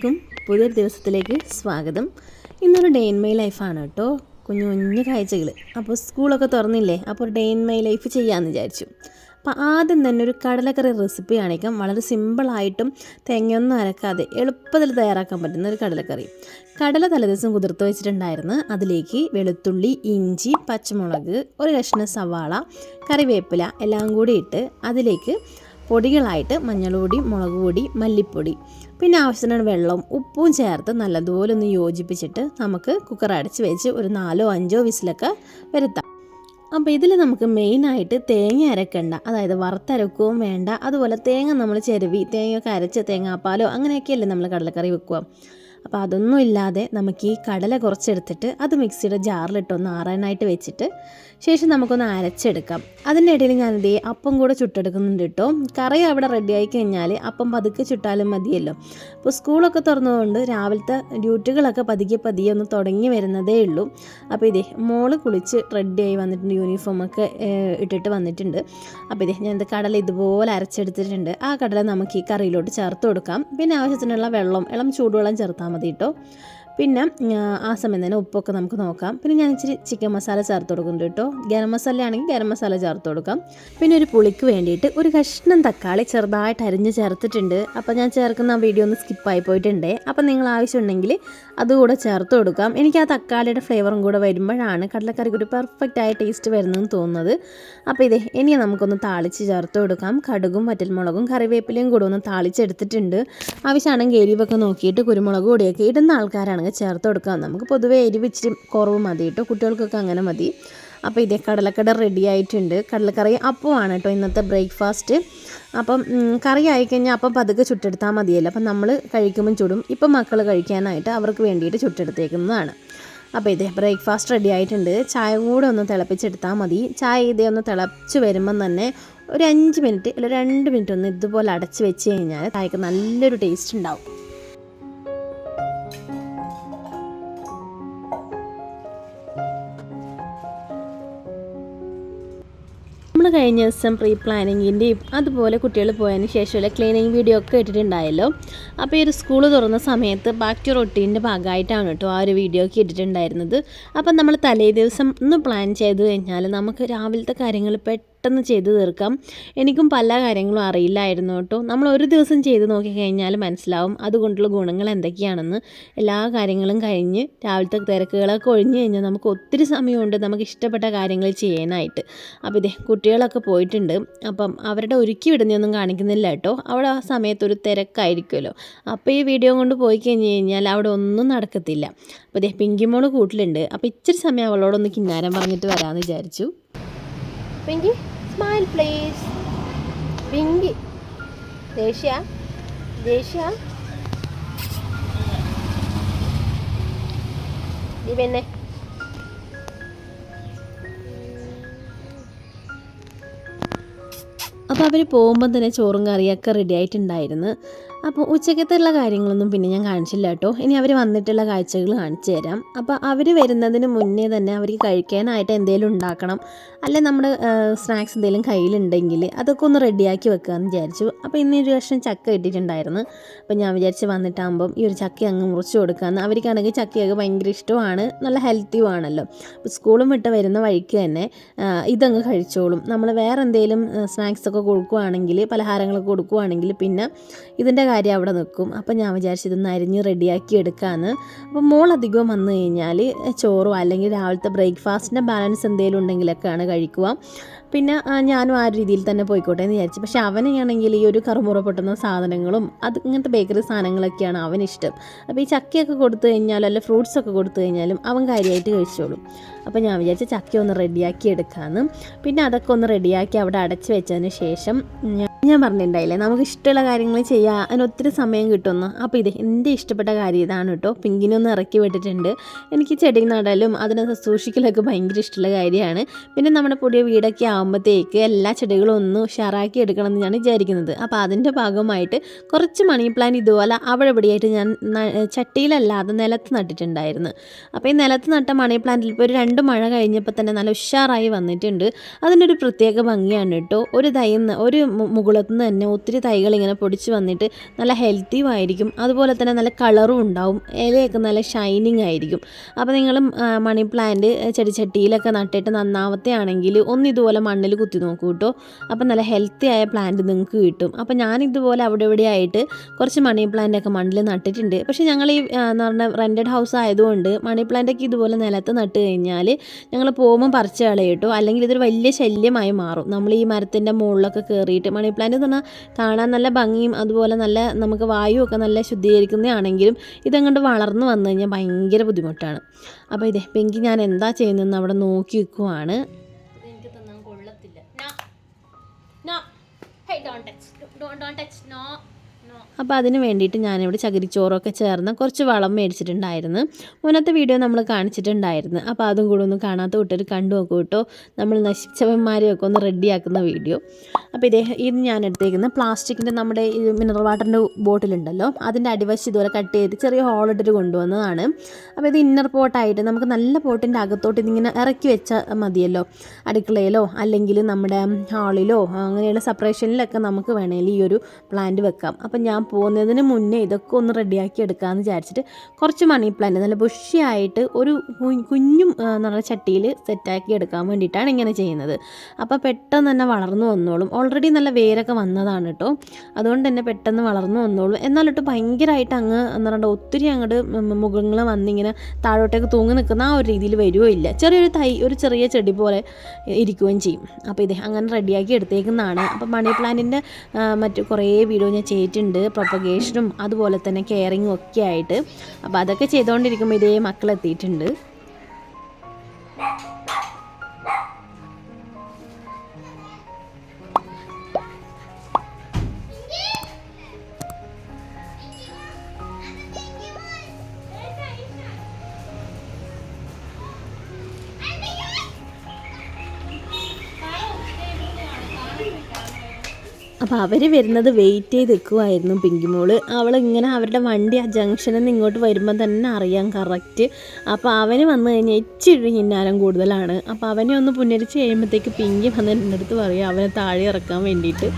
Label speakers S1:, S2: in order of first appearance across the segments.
S1: എല്ലാ കൂട്ടുകാർക്കും പുതിയൊരു ദിവസത്തിലേക്ക് സ്വാഗതം. ഇന്നൊരു ഡേ ഇൻ മൈ ലൈഫാണ് കേട്ടോ. കുഞ്ഞു കുഞ്ഞു കാഴ്ചകൾ. അപ്പോൾ സ്കൂളൊക്കെ തുറന്നില്ലേ? അപ്പോൾ ഡേ ഇൻ മൈ ലൈഫ് ചെയ്യാമെന്ന് വിചാരിച്ചു. അപ്പോൾ ആദ്യം തന്നെ ഒരു കടലക്കറി റെസിപ്പി കാണിക്കാം. വളരെ സിമ്പിളായിട്ടും തേങ്ങയൊന്നും അരക്കാതെ എളുപ്പത്തിൽ തയ്യാറാക്കാൻ പറ്റുന്ന ഒരു കടലക്കറി. കടല തലേദിവസം കുതിർത്ത് വെച്ചിട്ടുണ്ടായിരുന്നു. അതിലേക്ക് വെളുത്തുള്ളി ഇഞ്ചി പച്ചമുളക് ഒരു കഷ്ണം സവാള കറിവേപ്പില എല്ലാം കൂടി ഇട്ട് അതിലേക്ക് പൊടികളായിട്ട് മഞ്ഞൾപ്പൊടി മുളക് പൊടി മല്ലിപ്പൊടി. പിന്നെ ആവശ്യത്തിന് വെള്ളവും ഉപ്പും ചേർത്ത് നല്ലതുപോലെ ഒന്ന് യോജിപ്പിച്ചിട്ട് നമുക്ക് കുക്കർ അടച്ച് വെച്ച് ഒരു നാലോ അഞ്ചോ വിസിലൊക്കെ വരുത്താം. അപ്പോൾ ഇതിൽ നമുക്ക് മെയിനായിട്ട് തേങ്ങ അരക്കണ്ട. അതായത് വറുത്തരക്കുകയും വേണ്ട. അതുപോലെ തേങ്ങ നമ്മൾ ചെരുവി തേങ്ങയൊക്കെ അരച്ച് തേങ്ങാപ്പാലോ അങ്ങനെയൊക്കെയല്ലേ നമ്മൾ കടലക്കറി വെക്കുക. അപ്പോൾ അതൊന്നും ഇല്ലാതെ നമുക്ക് ഈ കടല കുറച്ചെടുത്തിട്ട് അത് മിക്സിയുടെ ജാറിലിട്ടൊന്ന് ആറാനായിട്ട് വെച്ചിട്ട് ശേഷം നമുക്കൊന്ന് അരച്ചെടുക്കാം. അതിന്റെ ഇടയിൽ ഞാനിത് അപ്പം കൂടെ ചുട്ടെടുക്കുന്നുണ്ട് കേട്ടോ. കറി അവിടെ റെഡിയായി കഴിഞ്ഞാൽ അപ്പം പതുക്കെ ചുട്ടാലും മതിയല്ലോ. അപ്പോൾ സ്കൂളൊക്കെ തുറന്നതുകൊണ്ട് രാവിലത്തെ ഡ്യൂട്ടികളൊക്കെ പതുക്കെ പതിയെ ഒന്ന് തുടങ്ങി വരുന്നതേ ഉള്ളൂ. അപ്പോൾ ഇതേ മോൾ കുളിച്ച് റെഡിയായി വന്നിട്ടുണ്ട് യൂണിഫോമൊക്കെ ഇട്ടിട്ട് വന്നിട്ടുണ്ട്. അപ്പോൾ ഇതേ ഞാൻ ഇത് കടല ഇതുപോലെ അരച്ചെടുത്തിട്ടുണ്ട്. ആ കടല നമുക്ക് ഈ കറിയിലോട്ട് ചേർത്ത് കൊടുക്കാം. പിന്നെ ആവശ്യത്തിനുള്ള വെള്ളം ഇളം ചൂടുവെള്ളം ചേർത്താൽ മതി കേട്ടോ പിന്നെ ആ, സമയം തന്നെ ഉപ്പൊക്കെ നമുക്ക് നോക്കാം. പിന്നെ ഞാൻ ഇച്ചിരി ചിക്കൻ മസാല ചേർത്ത് കൊടുക്കുന്നുണ്ട് കേട്ടോ. ഗരം മസാല ആണെങ്കിൽ ഗരം മസാല ചേർത്ത് കൊടുക്കാം. പിന്നെ ഒരു പുളിക്ക് വേണ്ടിയിട്ട് ഒരു കഷ്ണം തക്കാളി ചെറുതായിട്ട് അരിഞ്ഞ് ചേർത്തിട്ടുണ്ട്. അപ്പോൾ ഞാൻ ചേർക്കുന്ന വീഡിയോ ഒന്ന് സ്കിപ്പായി പോയിട്ടുണ്ട്. അപ്പോൾ നിങ്ങൾ ആവശ്യമുണ്ടെങ്കിൽ അതുകൂടെ ചേർത്ത് കൊടുക്കാം. എനിക്ക് ആ തക്കാളിയുടെ ഫ്ലേവറും കൂടെ വരുമ്പോഴാണ് കടലക്കറിക്ക് ഒരു പെർഫെക്റ്റ് ആയ ടേസ്റ്റ് വരുന്നതെന്ന് തോന്നുന്നത്. അപ്പോൾ ഇതേ ഇനി നമുക്കൊന്ന് താളിച്ച് ചേർത്ത് കൊടുക്കാം. കടുകും വറ്റൽമുളകും കറിവേപ്പിലയും കൂടെ ഒന്ന് താളിച്ചെടുത്തിട്ടുണ്ട്. ആവശ്യമാണെങ്കിൽ എരിവൊക്കെ നോക്കിയിട്ട് കുരുമുളക് പൊടിയൊക്കെ ഇടുന്ന ആൾക്കാരാണെങ്കിൽ ചേർത്ത് കൊടുക്കാം. നമുക്ക് പൊതുവേ എരിവ് ഇച്ചിരി കുറവ് മതി കേട്ടോ കുട്ടികൾക്കൊക്കെ അങ്ങനെ മതി. അപ്പോൾ ഇതേ കടലക്കട റെഡി ആയിട്ടുണ്ട്. കടലക്കറി അപ്പമാണ് കേട്ടോ ഇന്നത്തെ ബ്രേക്ക്ഫാസ്റ്റ് അപ്പം കറി ആയിക്കഴിഞ്ഞാൽ അപ്പം പതുക്കെ ചുട്ടെടുത്താൽ മതിയല്ലോ. അപ്പം നമ്മൾ കഴിക്കുമ്പം ചുടും. ഇപ്പം മക്കൾ കഴിക്കാനായിട്ട് അവർക്ക് വേണ്ടിയിട്ട് ചുട്ടെടുത്തേക്കുന്നതാണ്. അപ്പോൾ ഇതേ ബ്രേക്ക്ഫാസ്റ്റ് റെഡി ആയിട്ടുണ്ട്. ചായ കൂടെ ഒന്ന് തിളപ്പിച്ചെടുത്താൽ മതി. ചായ ഇതേ ഒന്ന് തിളച്ച് വരുമ്പം തന്നെ ഒരു അഞ്ച് മിനിറ്റ് അല്ല രണ്ട് മിനിറ്റ് ഒന്ന് ഇതുപോലെ അടച്ച് വെച്ച് കഴിഞ്ഞാൽ ചായക്ക് നല്ലൊരു ടേസ്റ്റ് ഉണ്ടാവും. നമ്മൾ കഴിഞ്ഞ ദിവസം പ്രീ പ്ലാനിങ്ങിന്റെയും അതുപോലെ കുട്ടികൾ പോയതിന് ശേഷമുള്ള ക്ലീനിങ് വീഡിയോ ഒക്കെ ഇട്ടിട്ടുണ്ടായല്ലോ അപ്പോൾ ഈ ഒരു സ്കൂൾ തുറന്ന സമയത്ത് ബാക്ക് ടു റൊട്ടീന്റെ ഭാഗമായിട്ടാണ് കേട്ടോ ആ ഒരു വീഡിയോ ഒക്കെ ഇട്ടിട്ടുണ്ടായിരുന്നത്. അപ്പം നമ്മൾ തലേ ദിവസം ഒന്ന് പ്ലാൻ ചെയ്ത് കഴിഞ്ഞാൽ നമുക്ക് രാവിലത്തെ കാര്യങ്ങൾ പെട്ടെന്ന് ചെയ്തു തീർക്കാം. എനിക്കും പല കാര്യങ്ങളും അറിയില്ലായിരുന്നു കേട്ടോ. നമ്മൾ ഒരു ദിവസം ചെയ്ത് നോക്കിക്കഴിഞ്ഞാൽ മനസ്സിലാവും അതുകൊണ്ടുള്ള ഗുണങ്ങൾ എന്തൊക്കെയാണെന്ന്. എല്ലാ കാര്യങ്ങളും കഴിഞ്ഞ് രാവിലത്തെ തിരക്കുകളൊക്കെ ഒഴിഞ്ഞു കഴിഞ്ഞാൽ നമുക്ക് ഒത്തിരി സമയമുണ്ട് നമുക്ക് ഇഷ്ടപ്പെട്ട കാര്യങ്ങൾ ചെയ്യാനായിട്ട്. അപ്പോൾ ഇതേ കുട്ടികളൊക്കെ പോയിട്ടുണ്ട്. അപ്പം അവരുടെ ഒരുക്കി വിടുന്നൊന്നും കാണിക്കുന്നില്ല കേട്ടോ. അവിടെ ആ സമയത്തൊരു തിരക്കായിരിക്കുമല്ലോ. അപ്പോൾ ഈ വീഡിയോ കൊണ്ട് പോയി കഴിഞ്ഞ് കഴിഞ്ഞാൽ അവിടെ ഒന്നും നടക്കത്തില്ല. അപ്പോൾ ഇതേ പിങ്കിമോൾ കൂട്ടിലുണ്ട്. അപ്പോൾ ഇച്ചിരി സമയം അവളോടൊന്ന് കിന്നാരം പറഞ്ഞിട്ട് വരാമെന്ന് വിചാരിച്ചു. പിങ്കി? സ്മൈൽ പ്ലീസ് പിങ്കി ദേഷ്യ ദേഷ്യ നീ പിന്നെ അപ്പോൾ അവർ പോകുമ്പോൾ തന്നെ ചോറും കറിയൊക്കെ റെഡി ആയിട്ടുണ്ടായിരുന്നു. അപ്പോൾ ഉച്ചക്കത്തുള്ള കാര്യങ്ങളൊന്നും പിന്നെ ഞാൻ കാണിച്ചില്ല കേട്ടോ. ഇനി അവർ വന്നിട്ടുള്ള കാഴ്ചകൾ കാണിച്ചു തരാം. അപ്പോൾ അവർ വരുന്നതിന് മുന്നേ തന്നെ അവർക്ക് കഴിക്കാനായിട്ട് എന്തെങ്കിലും ഉണ്ടാക്കണം. അല്ലെ നമ്മുടെ സ്നാക്സ് എന്തെങ്കിലും കയ്യിലുണ്ടെങ്കിൽ അതൊക്കെ ഒന്ന് റെഡിയാക്കി വെക്കാമെന്ന് വിചാരിച്ചു. അപ്പോൾ ഇന്ന് ഒരു കഷ്ണം ചക്ക ഇട്ടിട്ടുണ്ടായിരുന്നു. അപ്പോൾ ഞാൻ വിചാരിച്ച് വന്നിട്ടാകുമ്പം ഈ ഒരു ചക്ക അങ്ങ് മുറിച്ച് കൊടുക്കാമെന്ന് അവർക്കാണെങ്കിൽ ചക്കയൊക്കെ ഭയങ്കര ഇഷ്ടമാണ്. നല്ല ഹെൽത്തിയും ആണല്ലോ. അപ്പോൾ സ്കൂളും വിട്ട് വരുന്ന വഴിക്ക് തന്നെ ഇതങ്ങ് കഴിച്ചോളും. നമ്മൾ വേറെ എന്തെങ്കിലും സ്നാക്സൊക്കെ കൊടുക്കുവാണെങ്കിൽ പലഹാരങ്ങളൊക്കെ കൊടുക്കുവാണെങ്കിൽ പിന്നെ ഇതിന്റെ കാര്യം അവിടെ നിൽക്കും. അപ്പോൾ ഞാൻ വിചാരിച്ചു ഇതൊന്ന് അരിഞ്ഞ് റെഡിയാക്കി എടുക്കാമെന്ന് അപ്പോൾ മോൾ അധികവും വന്നു കഴിഞ്ഞാൽ ചോറോ അല്ലെങ്കിൽ രാവിലത്തെ ബ്രേക്ക്ഫാസ്റ്റിന്റെ ബാലൻസ് എന്തെങ്കിലും ഉണ്ടെങ്കിലൊക്കെയാണ് കഴിക്കുക. പിന്നെ ഞാനും ആ രീതിയിൽ തന്നെ പോയിക്കോട്ടെ എന്ന് വിചാരിച്ചു. പക്ഷേ അവനെയാണെങ്കിൽ ഈ ഒരു കറുമുറ പൊട്ടുന്ന സാധനങ്ങളും അത് ഇങ്ങനത്തെ ബേക്കറി സാധനങ്ങളൊക്കെയാണ് അവനിഷ്ടം. അപ്പോൾ ഈ ചക്കയൊക്കെ കൊടുത്തു കഴിഞ്ഞാലും അല്ല ഫ്രൂട്ട്സ് ഒക്കെ കൊടുത്തു കഴിഞ്ഞാലും അവൻ കാര്യമായിട്ട് കഴിച്ചോളും. അപ്പോൾ ഞാൻ വിചാരിച്ചു ചക്ക ഒന്ന് റെഡിയാക്കി എടുക്കാമെന്ന് പിന്നെ അതൊക്കെ ഒന്ന് റെഡിയാക്കി അവിടെ അടച്ചു വെച്ചതിന് ശേഷം ഞാൻ പറഞ്ഞിട്ടുണ്ടായില്ലേ നമുക്ക് ഇഷ്ടമുള്ള കാര്യങ്ങൾ ചെയ്യാം അതിന് ഒത്തിരി സമയം കിട്ടുന്നു. അപ്പോൾ ഇത് എന്റെ ഇഷ്ടപ്പെട്ട കാര്യം ഇതാണ് കേട്ടോ പിങ്കിനൊന്ന് ഇറക്കി വിട്ടിട്ടുണ്ട്. എനിക്ക് ചെടി നടലും അതിനെ സൂക്ഷിക്കലൊക്കെ ഭയങ്കര ഇഷ്ടമുള്ള കാര്യമാണ്. പിന്നെ നമ്മുടെ പുതിയ വീടൊക്കെ ആകുമ്പോഴത്തേക്ക് എല്ലാ ചെടികളും ഒന്ന് ഉഷാറാക്കി എടുക്കണം എന്ന് ഞാൻ വിചാരിക്കുന്നത്. അപ്പോൾ അതിന്റെ ഭാഗമായിട്ട് കുറച്ച് മണി പ്ലാൻ ഇതുപോലെ അവിടെ ഇവിടെയായിട്ട് ഞാൻ ചട്ടിയിലല്ലാതെ നിലത്ത് നട്ടിട്ടുണ്ടായിരുന്നു. അപ്പോൾ ഈ നിലത്ത് നട്ട മണി പ്ലാന്റിൽ ഇപ്പോൾ ഒരു രണ്ട് മഴ കഴിഞ്ഞപ്പോൾ തന്നെ നല്ല ഉഷാറായി വന്നിട്ടുണ്ട്. അതിന്റെ ഒരു പ്രത്യേക ഭംഗിയാണ് കേട്ടോ ഒരു തൈന്ന് ഒരു മുകുളം നിന്ന് തന്നെ ഒത്തിരി തൈകൾ ഇങ്ങനെ പൊടിച്ച് വന്നിട്ട് നല്ല ഹെൽത്തിയും ആയിരിക്കും. അതുപോലെ തന്നെ നല്ല കളറും ഉണ്ടാവും. ഇലയൊക്കെ നല്ല ഷൈനിങ് ആയിരിക്കും. അപ്പോൾ നിങ്ങൾ മണി പ്ലാന്റ് ചെടിച്ചട്ടിയിലൊക്കെ നട്ടിട്ട് നന്നാവത്തെ ആണെങ്കിൽ ഒന്ന് ഇതുപോലെ മണ്ണിൽ കുത്തി നോക്കൂ കേട്ടോ. അപ്പം നല്ല ഹെൽത്തി ആയ പ്ലാന്റ് നിങ്ങൾക്ക് കിട്ടും. അപ്പോൾ ഞാനിതുപോലെ അവിടെ ഇവിടെ ആയിട്ട് കുറച്ച് മണി പ്ലാന്റൊക്കെ മണ്ണിൽ നട്ടിട്ടുണ്ട്. പക്ഷേ ഞങ്ങൾ ഈ എന്ന് പറഞ്ഞാൽ റെന്റഡ് ഹൗസ് ആയതുകൊണ്ട് മണി പ്ലാന്റൊക്കെ ഇതുപോലെ നിലത്ത് നട്ട് കഴിഞ്ഞാൽ ഞങ്ങൾ പോകുമ്പോൾ പറിച്ച് കളയിട്ടോ അല്ലെങ്കിൽ ഇതൊരു വലിയ ശല്യമായി മാറും. നമ്മൾ ഈ മരത്തിന്റെ മുകളിലൊക്കെ കയറിയിട്ട് മണി പ്ലാന്റ് എന്ന് പറഞ്ഞാൽ കാണാൻ നല്ല ഭംഗിയും അതുപോലെ നല്ല നമുക്ക് വായുവൊക്കെ നല്ല ശുദ്ധീകരിക്കുന്നതാണെങ്കിലും ഇതങ്ങോട്ട് വളർന്നു വന്നു കഴിഞ്ഞാൽ ഭയങ്കര ബുദ്ധിമുട്ടാണ്. അപ്പോൾ ഇതേ പെങ്കി ഞാൻ എന്താ ചെയ്യുന്നതെന്ന് അവിടെ നോക്കി വെക്കുവാണ്
S2: എനിക്ക് ടച്ച് ടച്ച് നോ.
S1: അപ്പോൾ അതിന് വേണ്ടിയിട്ട് ഞാനിവിടെ ചകിരിച്ചോറൊക്കെ ചേർന്ന് കുറച്ച് വളം മേടിച്ചിട്ടുണ്ടായിരുന്നു. മുന്നത്തെ വീഡിയോ നമ്മൾ കാണിച്ചിട്ടുണ്ടായിരുന്നു. അപ്പോൾ അതും കൂടെ ഒന്ന് കാണാത്ത കൂട്ടർ കണ്ടു നോക്കൂ കേട്ടോ. നമ്മൾ നശിച്ചവന്മാരെയൊക്കെ ഒന്ന് റെഡിയാക്കുന്ന വീഡിയോ. അപ്പോൾ ഇതേ ഇത് ഞാൻ എടുത്തേക്കുന്ന പ്ലാസ്റ്റിക്കിന്റെ നമ്മുടെ ഈ മിനറൽ വാട്ടറിന്റെ ബോട്ടിലുണ്ടല്ലോ. അതിന്റെ അടിവശം ഇതുപോലെ കട്ട് ചെയ്ത് ചെറിയ ഹോളിട്ടിട്ട് കൊണ്ടുവന്നതാണ്. അപ്പോൾ ഇത് ഇന്നർ പോട്ടായിട്ട് നമുക്ക് നല്ല പോട്ടിന്റെ അകത്തോട്ട് ഇതിങ്ങനെ ഇറക്കി വെച്ചാൽ മതിയല്ലോ. അടുക്കളയിലോ അല്ലെങ്കിൽ നമ്മുടെ ഹാളിലോ അങ്ങനെയുള്ള സെപ്പറേഷനിലൊക്കെ നമുക്ക് വേണമെങ്കിൽ ഈ ഒരു പ്ലാന്റ് വെക്കാം. അപ്പം ഞാൻ പോകുന്നതിന് മുന്നേ ഇതൊക്കെ ഒന്ന് റെഡിയാക്കി എടുക്കാമെന്ന് വിചാരിച്ചിട്ട് കുറച്ച് മണി പ്ലാന്റ് നല്ല ബുഷിയായിട്ട് ഒരു കുഞ്ഞും നമ്മുടെ ചട്ടിയിൽ സെറ്റാക്കി എടുക്കാൻ വേണ്ടിയിട്ടാണ് ഇങ്ങനെ ചെയ്യുന്നത്. അപ്പോൾ പെട്ടെന്ന് തന്നെ വളർന്നു വന്നോളും. ഓൾറെഡി നല്ല വേരൊക്കെ വന്നതാണ് കേട്ടോ അതുകൊണ്ട് തന്നെ പെട്ടെന്ന് വളർന്നു വന്നോളും. എന്നാലിട്ട് ഭയങ്കരമായിട്ട് അങ്ങ് എന്ന് പറഞ്ഞാൽ ഒത്തിരി അങ്ങോട്ട് മുഖങ്ങൾ വന്നിങ്ങനെ താഴോട്ടേക്ക് തൂങ്ങി നിൽക്കുന്ന ആ ഒരു രീതിയിൽ വരുമോ ഇല്ല. ചെറിയൊരു തൈ ഒരു ചെറിയ ചെടി പോലെ ഇരിക്കുകയും ചെയ്യും. അപ്പോൾ ഇത് അങ്ങനെ റെഡിയാക്കി എടുത്തേക്കുന്നതാണ്. അപ്പോൾ മണി പ്ലാന്റിന്റെ മറ്റു കുറേ വീഡിയോ ഞാൻ ചെയ്തിട്ടുണ്ട്. പ്രൊപ്പഗേഷനും അതുപോലെ തന്നെ കെയറിങ്ങും ഒക്കെ ആയിട്ട്. അപ്പോൾ അതൊക്കെ ചെയ്തുകൊണ്ടിരിക്കുമ്പോൾ ഇതേ മക്കളെത്തിയിട്ടുണ്ട്. അപ്പോൾ അവർ വരുന്നത് വെയിറ്റ് ചെയ്ത് നിൽക്കുമായിരുന്നു പിങ്കിമോൾ അവൾ ഇങ്ങനെ അവരുടെ വണ്ടി ആ ജംഗ്ഷനിൽ നിന്ന് ഇങ്ങോട്ട് വരുമ്പോൾ തന്നെ അറിയാം കറക്റ്റ് അപ്പോൾ അവന് വന്നു കഴിഞ്ഞാൽ ഇച്ചിരി ഇന്നാലം കൂടുതലാണ്. അപ്പോൾ അവനെ ഒന്ന് പുനരിച്ച് കഴിയുമ്പോഴത്തേക്ക് പിങ്കി വന്ന് എന്റെ അടുത്ത് പറയും അവനെ താഴെ ഇറക്കാൻ വേണ്ടിയിട്ട്.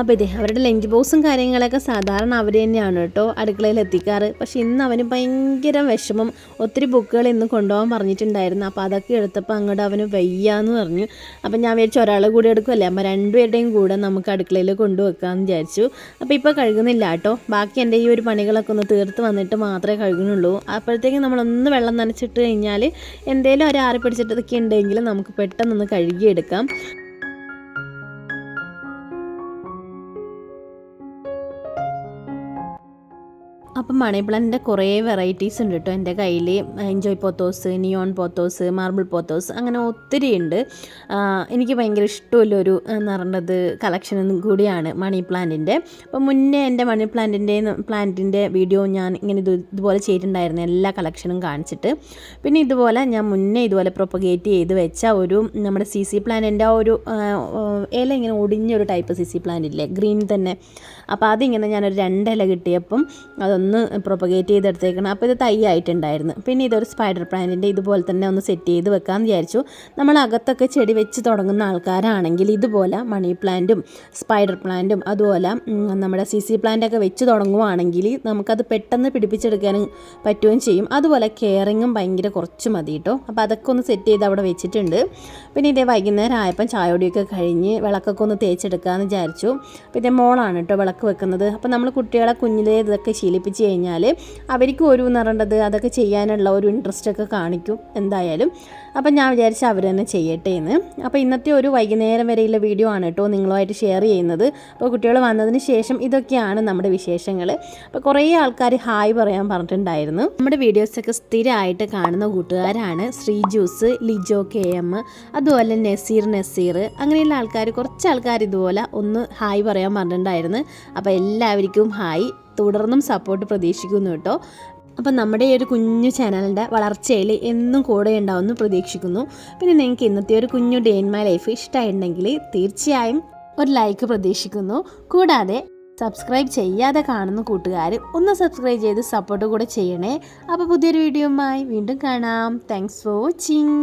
S1: അപ്പോൾ ഇതേ അവരുടെ ലഞ്ച് ബോക്സും കാര്യങ്ങളൊക്കെ സാധാരണ അവർ തന്നെയാണ് കേട്ടോ അടുക്കളയിൽ എത്തിക്കാറ്. പക്ഷെ ഇന്ന് അവന് ഭയങ്കര വിഷമം. ഒത്തിരി ബുക്കുകൾ ഇന്ന് കൊണ്ടുപോകാൻ പറഞ്ഞിട്ടുണ്ടായിരുന്നു. അപ്പോൾ അതൊക്കെ എടുത്തപ്പോൾ അങ്ങോട്ട് അവന് വയ്യാന്ന് പറഞ്ഞു. അപ്പോൾ ഞാൻ വിചാരിച്ചു ഒരാളെ കൂടി എടുക്കുമല്ലേ അപ്പോൾ രണ്ടുപേരുടെയും കൂടെ നമുക്ക് അടുക്കളയിൽ കൊണ്ടുവെക്കാമെന്ന് വിചാരിച്ചു. അപ്പോൾ ഇപ്പോൾ കഴുകുന്നില്ല കേട്ടോ. ബാക്കി എന്റെ ഈ ഒരു പണികളൊക്കെ ഒന്ന് തീർത്ത് വന്നിട്ട് മാത്രമേ കഴുകുന്നുള്ളൂ. അപ്പോഴത്തേക്കും നമ്മളൊന്ന് വെള്ളം നനച്ചിട്ട് കഴിഞ്ഞാൽ എന്തേലും ഒരു ആറി പിടിച്ചിട്ടതൊക്കെ ഉണ്ടെങ്കിൽ നമുക്ക് പെട്ടെന്നൊന്ന് കഴുകിയെടുക്കാം. അപ്പം മണി പ്ലാന്റിന്റെ കുറേ വെറൈറ്റീസ് ഉണ്ട് കേട്ടോ. എന്റെ കയ്യിൽ enjoy pothos neon pothos marble pothos അങ്ങനെ ഒത്തിരി ഉണ്ട്. എനിക്ക് ഭയങ്കര ഇഷ്ടമുള്ള ഒരു എന്ന് പറയുന്നത് കളക്ഷനും കൂടിയാണ് മണി പ്ലാന്റിന്റെ അപ്പം മുന്നേ എന്റെ മണി പ്ലാന്റിന്റെ പ്ലാന്റിന്റെ വീഡിയോ ഞാൻ ഇങ്ങനെ ഇത് ഇതുപോലെ ചെയ്തിട്ടുണ്ടായിരുന്നു. എല്ലാ കളക്ഷനും കാണിച്ചിട്ട്. പിന്നെ ഇതുപോലെ ഞാൻ മുന്നേ ഇതുപോലെ പ്രൊപ്പഗേറ്റ് ചെയ്ത് വെച്ച ഒരു നമ്മുടെ സി സി പ്ലാന്റിന്റെ ആ ഒരു ഇല ഇങ്ങനെ ഒടിഞ്ഞൊരു ടൈപ്പ് സി സി പ്ലാന്റ് ഇല്ലേ? ഗ്രീൻ തന്നെ. അപ്പോൾ അതിങ്ങനെ ഞാനൊരു രണ്ടില കിട്ടിയപ്പം അതൊന്ന് പ്രൊപ്പഗേറ്റ് ചെയ്തെടുത്തേക്കണം. അപ്പോൾ ഇത് തൈ ആയിട്ടുണ്ടായിരുന്നു പിന്നെ ഇതൊരു സ്പൈഡർ പ്ലാന്റിന്റെ ഇതുപോലെ തന്നെ ഒന്ന് സെറ്റ് ചെയ്ത് വെക്കാമെന്ന് വിചാരിച്ചു. നമ്മൾ അകത്തൊക്കെ ചെടി വെച്ച് തുടങ്ങുന്ന ആൾക്കാരാണെങ്കിൽ ഇതുപോലെ മണി പ്ലാന്റും സ്പൈഡർ പ്ലാന്റും അതുപോലെ നമ്മുടെ സി സി പ്ലാന്റൊക്കെ വെച്ച് തുടങ്ങുവാണെങ്കിൽ നമുക്കത് പെട്ടെന്ന് പിടിപ്പിച്ചെടുക്കാനും പറ്റുകയും ചെയ്യും. അതുപോലെ കെയറിങ്ങും ഭയങ്കര കുറച്ച് മതി കേട്ടോ അപ്പോൾ അതൊക്കെ ഒന്ന് സെറ്റ് ചെയ്ത് അവിടെ വെച്ചിട്ടുണ്ട്. പിന്നെ ഇതേ വൈകുന്നേരം ആയപ്പം ചായോടിയൊക്കെ കഴിഞ്ഞ് വിളക്കൊക്കെ ഒന്ന് തേച്ചെടുക്കാമെന്ന് വിചാരിച്ചു. പിന്നെ മോളാണ് കേട്ടോ വെക്കുന്നത്. അപ്പോൾ നമ്മൾ കുട്ടികളെ കുഞ്ഞിലേ ഇതൊക്കെ ശീലിപ്പിച്ച് കഴിഞ്ഞാൽ അവർക്കും ഒരു നിറണ്ടത് അതൊക്കെ ചെയ്യാനുള്ള ഒരു ഇൻട്രസ്റ്റ് ഒക്കെ കാണിക്കും എന്തായാലും. അപ്പം ഞാൻ വിചാരിച്ച അവർ തന്നെ ചെയ്യട്ടെ എന്ന് അപ്പോൾ ഇന്നത്തെ ഒരു വൈകുന്നേരം വരെയുള്ള വീഡിയോ ആണ് കേട്ടോ നിങ്ങളുമായിട്ട് ഷെയർ ചെയ്യുന്നത്. അപ്പോൾ കുട്ടികൾ വന്നതിന് ശേഷം ഇതൊക്കെയാണ് നമ്മുടെ വിശേഷങ്ങൾ. അപ്പോൾ കുറേ ആൾക്കാർ ഹായ് പറയാൻ പറഞ്ഞിട്ടുണ്ടായിരുന്നു. നമ്മുടെ വീഡിയോസൊക്കെ സ്ഥിരമായിട്ട് കാണുന്ന കൂട്ടുകാരാണ് ശ്രീജൂസ് ലിജോ കെ എം അതുപോലെ നസീർ നസീർ. അങ്ങനെയുള്ള ആൾക്കാർ കുറച്ച് ആൾക്കാർ ഇതുപോലെ ഒന്ന് ഹായ് പറയാൻ പറഞ്ഞിട്ടുണ്ടായിരുന്നു. അപ്പോൾ എല്ലാവർക്കും ഹായ്. തുടർന്നും സപ്പോർട്ട് പ്രതീക്ഷിക്കുന്നു കേട്ടോ. അപ്പം നമ്മുടെ ഈ ഒരു കുഞ്ഞു ചാനലിന്റെ വളർച്ചയിൽ എന്നും കൂടെ ഉണ്ടാവുമെന്ന് പ്രതീക്ഷിക്കുന്നു. പിന്നെ നിങ്ങൾക്ക് ഇന്നത്തെ ഒരു കുഞ്ഞു ഡേ ഇൻ മൈ ലൈഫ് ഇഷ്ടമായിട്ടുണ്ടെങ്കിൽ തീർച്ചയായും ഒരു ലൈക്ക് പ്രതീക്ഷിക്കുന്നു. കൂടാതെ സബ്സ്ക്രൈബ് ചെയ്യാതെ കാണുന്ന കൂട്ടുകാർ ഒന്ന് സബ്സ്ക്രൈബ് ചെയ്ത് സപ്പോർട്ട് കൂടെ ചെയ്യണേ. അപ്പോൾ പുതിയൊരു വീഡിയോയുമായി വീണ്ടും കാണാം. Thanks for watching